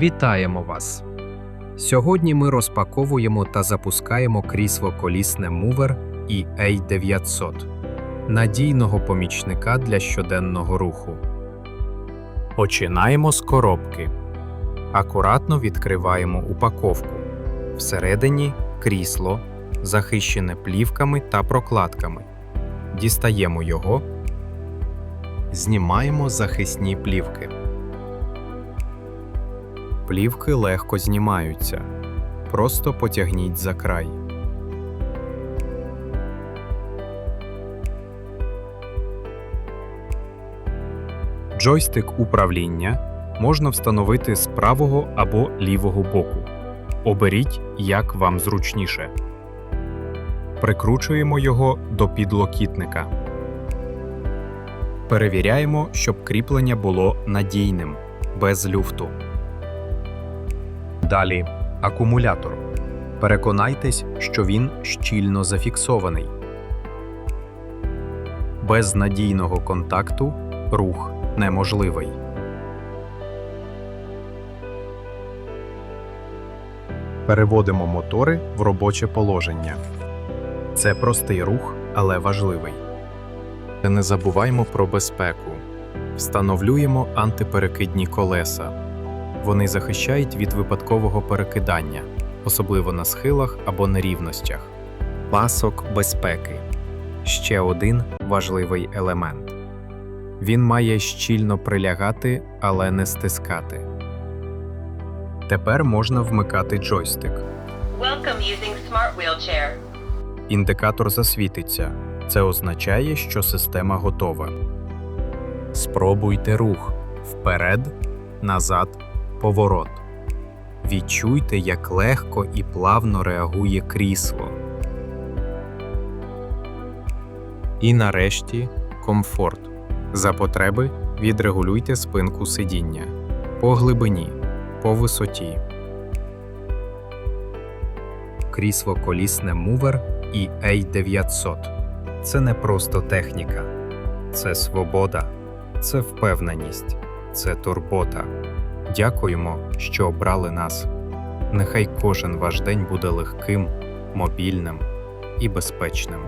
Вітаємо вас! Сьогодні ми розпаковуємо та запускаємо крісло колісне Mover і A900 надійного помічника для щоденного руху. Починаємо з коробки. Акуратно відкриваємо упаковку. Всередині крісло, захищене плівками та прокладками. Дістаємо його. Знімаємо захисні плівки. Плівки легко знімаються. Просто потягніть за край. Джойстик управління можна встановити з правого або лівого боку. Оберіть, як вам зручніше. Прикручуємо його до підлокітника. Перевіряємо, щоб кріплення було надійним, без люфту. Далі акумулятор. Переконайтесь, що він щільно зафіксований. Без надійного контакту рух неможливий. Переводимо мотори в робоче положення. Це простий рух, але важливий. Не забуваймо про безпеку. Встановлюємо антиперекидні колеса. Вони захищають від випадкового перекидання, особливо на схилах або нерівностях. Пасок безпеки ще один важливий елемент. Він має щільно прилягати, але не стискати. Тепер можна вмикати джойстик. Welcome using Smart Wheelchair. Індикатор засвітиться. Це означає, що система готова. Спробуйте рух вперед, назад, поворот. Відчуйте, як легко і плавно реагує крісло. І нарешті комфорт. За потреби відрегулюйте спинку сидіння по глибині, по висоті. Крісло колісне Mover і A900 це не просто техніка, це свобода, це впевненість, це турбота. Дякуємо, що обрали нас. Нехай кожен ваш день буде легким, мобільним і безпечним.